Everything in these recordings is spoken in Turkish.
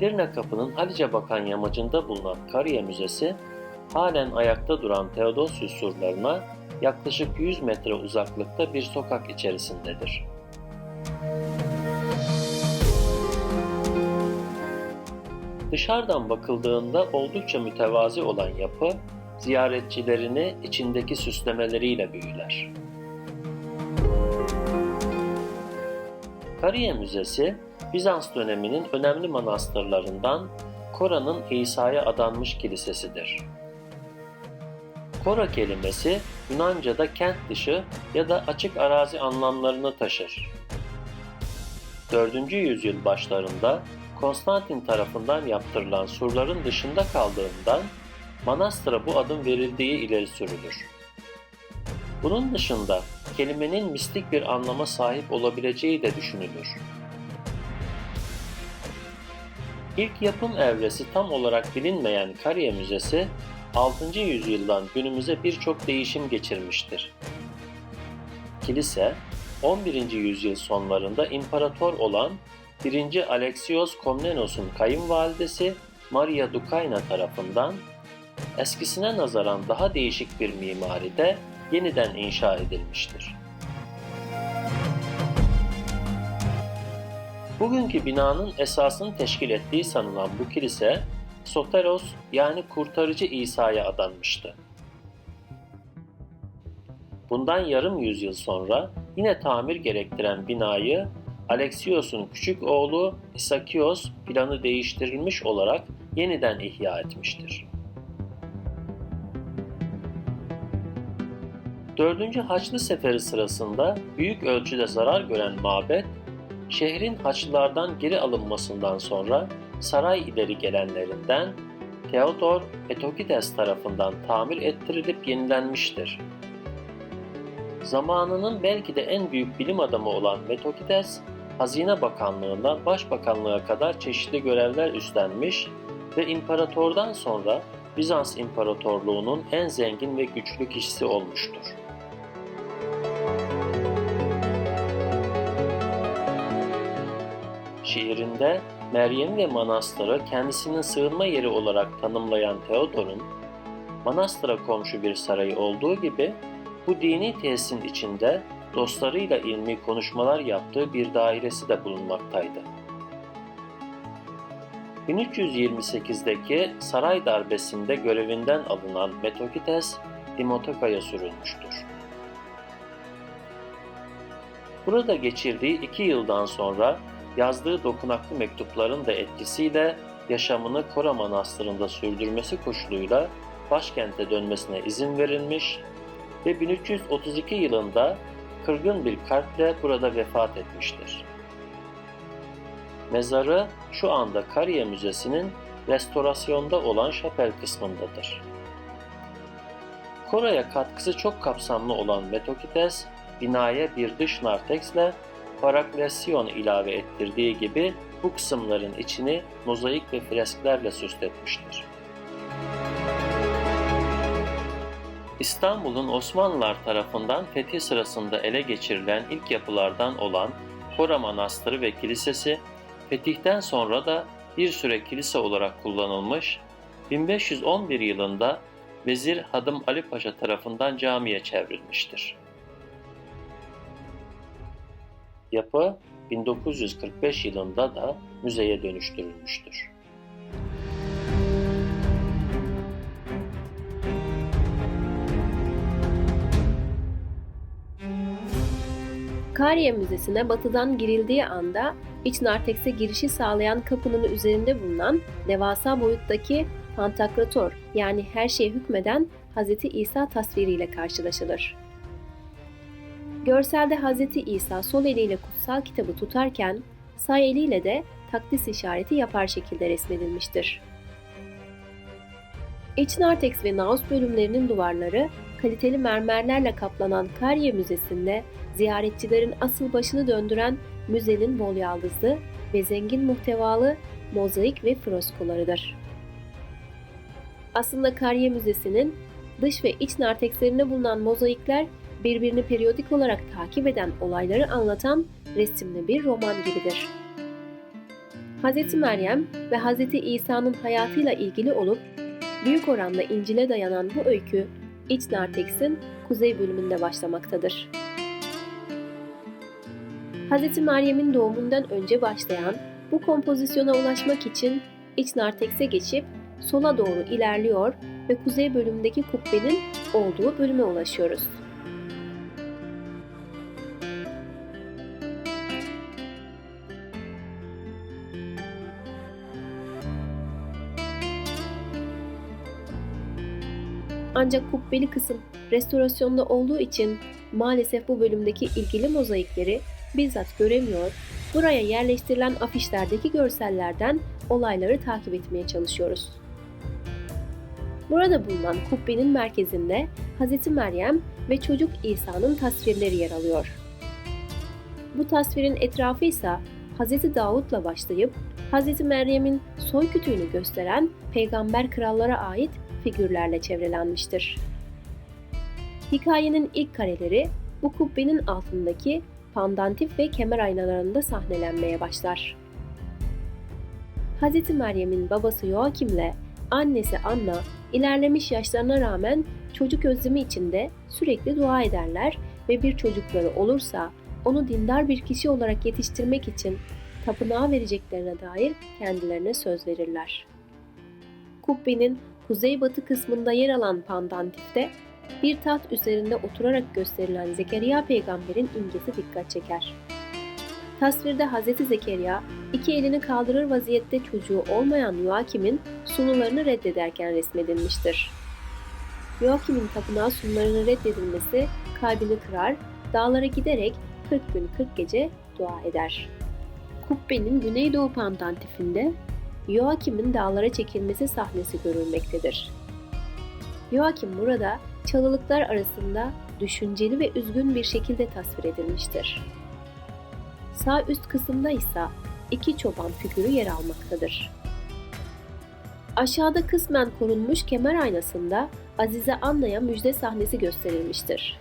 Edirne Kapı'nın Halice bakan yamacında bulunan Kariye Müzesi, halen ayakta duran Theodosius surlarına yaklaşık 100 metre uzaklıkta bir sokak içerisindedir. Dışarıdan bakıldığında oldukça mütevazi olan yapı, ziyaretçilerini içindeki süslemeleriyle büyüler. Kariye Müzesi, Bizans döneminin önemli manastırlarından Kora'nın İsa'ya adanmış kilisesidir. Kora kelimesi Yunanca'da kent dışı ya da açık arazi anlamlarını taşır. 4. yüzyıl başlarında Konstantin tarafından yaptırılan surların dışında kaldığından manastıra bu adım verildiği ileri sürülür. Bunun dışında kelimenin mistik bir anlama sahip olabileceği de düşünülür. İlk yapım evresi tam olarak bilinmeyen Kariye Müzesi, 6. yüzyıldan günümüze birçok değişim geçirmiştir. Kilise, 11. yüzyıl sonlarında imparator olan 1. Alexios Komnenos'un kayınvalidesi Maria Dukaina tarafından eskisine nazaran daha değişik bir mimaride yeniden inşa edilmiştir. Bugünkü binanın esasını teşkil ettiği sanılan bu kilise, Soteros yani Kurtarıcı İsa'ya adanmıştı. Bundan yarım yüzyıl sonra yine tamir gerektiren binayı Alexios'un küçük oğlu Isakios planı değiştirilmiş olarak yeniden ihya etmiştir. 4. Haçlı Seferi sırasında büyük ölçüde zarar gören mabet, şehrin Haçlılardan geri alınmasından sonra saray ileri gelenlerinden Theodor Etokides tarafından tamir ettirilip yenilenmiştir. Zamanının belki de en büyük bilim adamı olan Metokides, Hazine Bakanlığı'ndan Başbakanlığa kadar çeşitli görevler üstlenmiş ve imparatordan sonra Bizans İmparatorluğu'nun en zengin ve güçlü kişisi olmuştur. Şiirinde Meryem ve manastırı kendisinin sığınma yeri olarak tanımlayan Theodor'un, manastıra komşu bir sarayı olduğu gibi bu dini tesisin içinde dostlarıyla ilmi konuşmalar yaptığı bir dairesi de bulunmaktaydı. 1328'deki saray darbesinde görevinden alınan Metokites, Dimotoka'ya sürülmüştür. Burada geçirdiği iki yıldan sonra yazdığı dokunaklı mektupların da etkisiyle yaşamını Kora Manastırı'nda sürdürmesi koşuluyla başkente dönmesine izin verilmiş ve 1332 yılında kırgın bir kalple burada vefat etmiştir. Mezarı şu anda Kariye Müzesi'nin restorasyonda olan şapel kısmındadır. Kora'ya katkısı çok kapsamlı olan Metokites, binaya bir dış narteksle paraklesyon ilave ettirdiği gibi bu kısımların içini mozaik ve fresklerle süsletmiştir. İstanbul'un Osmanlılar tarafından fethi sırasında ele geçirilen ilk yapılardan olan Kora Manastırı ve Kilisesi, fetihten sonra da bir süre kilise olarak kullanılmış, 1511 yılında Vezir Hadım Ali Paşa tarafından camiye çevrilmiştir. Yapı 1945 yılında da müzeye dönüştürülmüştür. Kariye Müzesi'ne batıdan girildiği anda iç nartekse girişi sağlayan kapının üzerinde bulunan devasa boyuttaki Pantakrator yani her şeye hükmeden Hz. İsa tasviriyle karşılaşılır. Görselde Hz. İsa sol eliyle kutsal kitabı tutarken sağ eliyle de takdis işareti yapar şekilde resmedilmiştir. İç narteks ve naus bölümlerinin duvarları kaliteli mermerlerle kaplanan Kariye Müzesi'nde ziyaretçilerin asıl başını döndüren müzenin bol yaldızlı ve zengin muhtevalı mozaik ve freskolarıdır. Aslında Kariye Müzesi'nin dış ve iç nartekslerinde bulunan mozaikler birbirini periyodik olarak takip eden olayları anlatan resimli bir roman gibidir. Hz. Meryem ve Hz. İsa'nın hayatıyla ilgili olup büyük oranda İncil'e dayanan bu öykü İç Nartex'in kuzey bölümünde başlamaktadır. Hz. Meryem'in doğumundan önce başlayan bu kompozisyona ulaşmak için İç Nartex'e geçip sola doğru ilerliyor ve kuzey bölümündeki kubbenin olduğu bölüme ulaşıyoruz. Ancak kubbeli kısım restorasyonda olduğu için maalesef bu bölümdeki ilgili mozaikleri bizzat göremiyor, buraya yerleştirilen afişlerdeki görsellerden olayları takip etmeye çalışıyoruz. Burada bulunan kubbenin merkezinde Hz. Meryem ve çocuk İsa'nın tasvirleri yer alıyor. Bu tasvirin etrafı ise Hz. Davut'la başlayıp Hz. Meryem'in soy kütüğünü gösteren peygamber krallara ait figürlerle çevrelenmiştir. Hikayenin ilk kareleri bu kubbenin altındaki pandantif ve kemer aynalarında sahnelenmeye başlar. Hz. Meryem'in babası Joakim'le annesi Anna ilerlemiş yaşlarına rağmen çocuk özlemi içinde sürekli dua ederler ve bir çocukları olursa onu dindar bir kişi olarak yetiştirmek için tapınağa vereceklerine dair kendilerine söz verirler. Kubbenin kuzeybatı kısmında yer alan pandantifte bir taht üzerinde oturarak gösterilen Zekeriya peygamberin imgesi dikkat çeker. Tasvirde Hz. Zekeriya iki elini kaldırır vaziyette çocuğu olmayan Joakim'in sunularını reddederken resmedilmiştir. Joakim'in tapınağa sunularının reddedilmesi kalbini kırar, dağlara giderek 40 gün 40 gece dua eder. Kubbenin güneydoğu pandantifinde Joakim'in dağlara çekilmesi sahnesi görülmektedir. Joakim burada çalılıklar arasında düşünceli ve üzgün bir şekilde tasvir edilmiştir. Sağ üst kısımda ise iki çoban figürü yer almaktadır. Aşağıda kısmen korunmuş kemer aynasında Azize Anna'ya müjde sahnesi gösterilmiştir.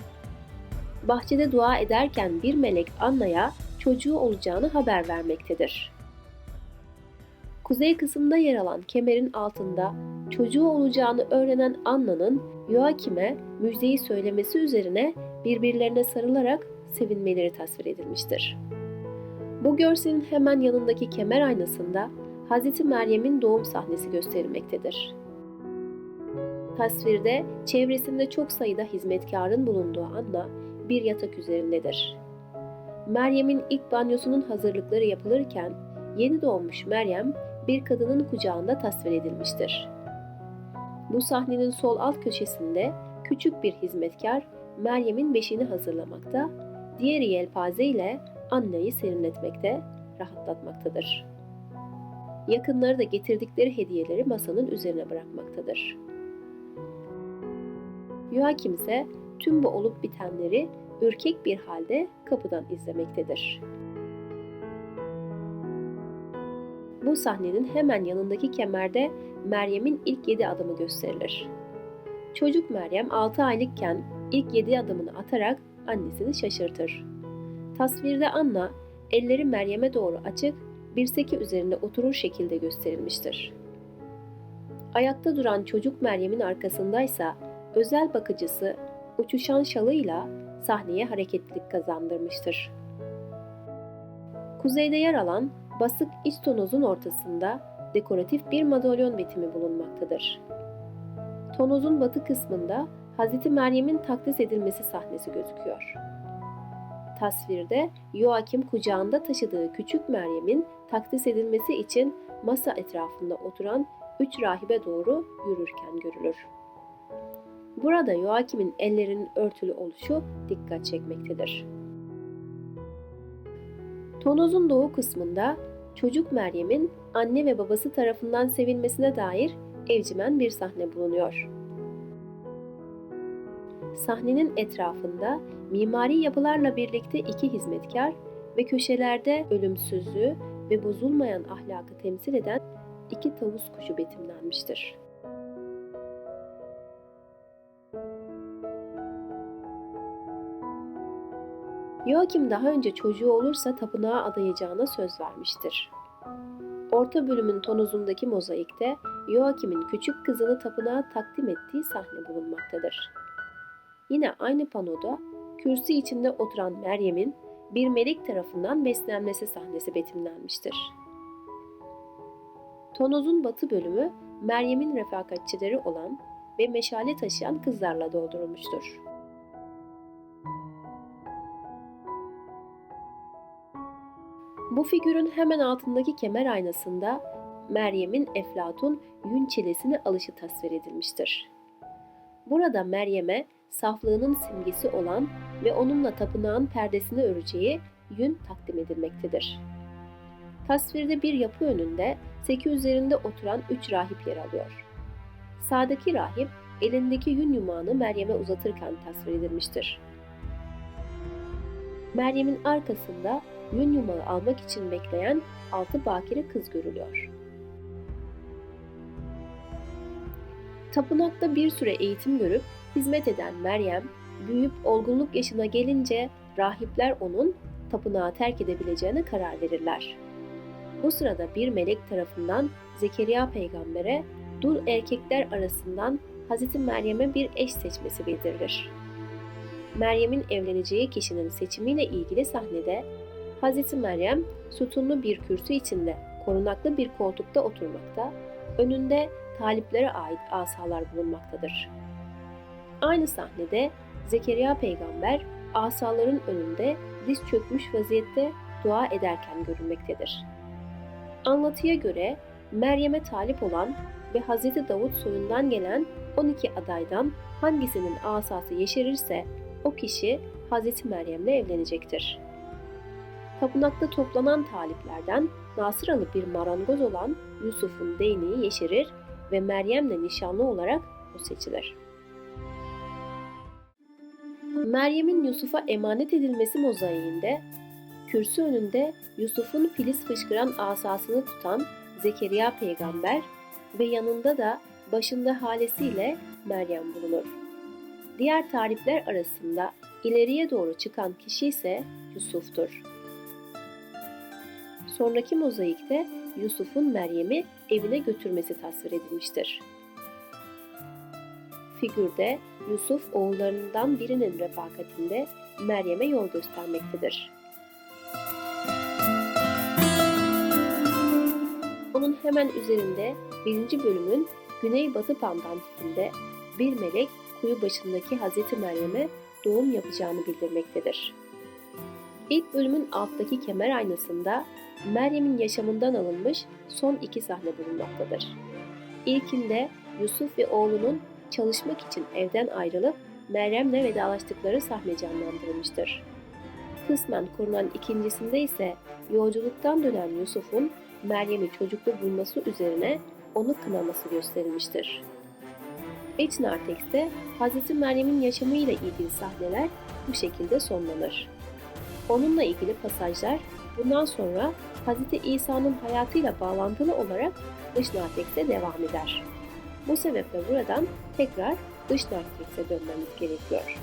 Bahçede dua ederken bir melek Anna'ya çocuğu olacağını haber vermektedir. Kuzey kısımda yer alan kemerin altında çocuğu olacağını öğrenen Anna'nın Joakim'e müjdeyi söylemesi üzerine birbirlerine sarılarak sevinmeleri tasvir edilmiştir. Bu görselin hemen yanındaki kemer aynasında Hz. Meryem'in doğum sahnesi gösterilmektedir. Tasvirde çevresinde çok sayıda hizmetkarın bulunduğu Anna bir yatak üzerindedir. Meryem'in ilk banyosunun hazırlıkları yapılırken yeni doğmuş Meryem bir kadının kucağında tasvir edilmiştir. Bu sahnenin sol alt köşesinde küçük bir hizmetkar Meryem'in beşiğini hazırlamakta, diğeri yelpaze ile Anna'yı serinletmekte, rahatlatmaktadır. Yakınları da getirdikleri hediyeleri masanın üzerine bırakmaktadır. Joachim ise tüm bu olup bitenleri ürkek bir halde kapıdan izlemektedir. Bu sahnenin hemen yanındaki kemerde Meryem'in ilk yedi adımı gösterilir. Çocuk Meryem 6 aylıkken ilk yedi adımını atarak annesini şaşırtır. Tasvirde Anna elleri Meryem'e doğru açık bir seki üzerinde oturur şekilde gösterilmiştir. Ayakta duran çocuk Meryem'in arkasındaysa özel bakıcısı uçuşan şalıyla sahneye hareketlilik kazandırmıştır. Kuzeyde yer alan basık iç tonozun ortasında dekoratif bir madalyon betimi bulunmaktadır. Tonozun batı kısmında Hz. Meryem'in takdis edilmesi sahnesi gözüküyor. Tasvirde Joachim kucağında taşıdığı küçük Meryem'in takdis edilmesi için masa etrafında oturan üç rahibe doğru yürürken görülür. Burada Joachim'in ellerinin örtülü oluşu dikkat çekmektedir. Tonozun doğu kısmında çocuk Meryem'in anne ve babası tarafından sevilmesine dair evcimen bir sahne bulunuyor. Sahnenin etrafında mimari yapılarla birlikte iki hizmetkar ve köşelerde ölümsüzlüğü ve bozulmayan ahlakı temsil eden iki tavus kuşu betimlenmiştir. Joachim daha önce çocuğu olursa tapınağa adayacağına söz vermiştir. Orta bölümün tonozundaki mozaikte Joachim'in küçük kızını tapınağa takdim ettiği sahne bulunmaktadır. Yine aynı panoda kürsü içinde oturan Meryem'in bir melek tarafından beslenmesi sahnesi betimlenmiştir. Tonozun batı bölümü Meryem'in refakatçileri olan ve meşale taşıyan kızlarla doldurulmuştur. Bu figürün hemen altındaki kemer aynasında Meryem'in Eflatun yün çilesini alışı tasvir edilmiştir. Burada Meryem'e saflığının simgesi olan ve onunla tapınağın perdesini öreceği yün takdim edilmektedir. Tasvirde bir yapı önünde seki üzerinde oturan üç rahip yer alıyor. Sağdaki rahip elindeki yün yumağını Meryem'e uzatırken tasvir edilmiştir. Meryem'in arkasında yün yumağı almak için bekleyen altı bakire kız görülüyor. Tapınakta bir süre eğitim görüp hizmet eden Meryem, büyüyüp olgunluk yaşına gelince rahipler onun tapınağı terk edebileceğine karar verirler. Bu sırada bir melek tarafından Zekeriya peygambere dul erkekler arasından Hz. Meryem'e bir eş seçmesi bildirilir. Meryem'in evleneceği kişinin seçimiyle ilgili sahnede Hz. Meryem sütunlu bir kürsü içinde korunaklı bir koltukta oturmakta, önünde taliplere ait asalar bulunmaktadır. Aynı sahnede Zekeriya peygamber asaların önünde diz çökmüş vaziyette dua ederken görülmektedir. Anlatıya göre Meryem'e talip olan ve Hz. Davut soyundan gelen 12 adaydan hangisinin asası yeşerirse o kişi Hz. Meryem'le evlenecektir. Tapınakta toplanan taliplerden Nasıralı bir marangoz olan Yusuf'un değneği yeşerir ve Meryem'le nişanlı olarak o seçilir. Meryem'in Yusuf'a emanet edilmesi mozaiğinde kürsü önünde Yusuf'un filiz fışkıran asasını tutan Zekeriya peygamber ve yanında da başında halesiyle Meryem bulunur. Diğer tarifler arasında ileriye doğru çıkan kişi ise Yusuf'tur. Sonraki mozaikte Yusuf'un Meryem'i evine götürmesi tasvir edilmiştir. Figürde Yusuf oğullarından birinin refakatinde Meryem'e yol göstermektedir. Onun hemen üzerinde birinci bölümün güneybatı pandantifinde bir melek kuyu başındaki Hazreti Meryem'e doğum yapacağını bildirmektedir. İlk bölümün alttaki kemer aynasında Meryem'in yaşamından alınmış son iki sahne bulunmaktadır. İlkinde Yusuf ve oğlunun çalışmak için evden ayrılıp Meryem'le vedalaştıkları sahne canlandırılmıştır. Kısmen korunan ikincisinde ise yolculuktan dönen Yusuf'un Meryem'i çocuklu bulması üzerine onu kınaması gösterilmiştir. İç nartekste Hz. Meryem'in yaşamıyla ilgili sahneler bu şekilde sonlanır. Onunla ilgili pasajlar bundan sonra Hz. İsa'nın hayatıyla bağlantılı olarak dış nartekste devam eder. Bu sebeple buradan tekrar dış nartekse dönmemiz gerekiyor.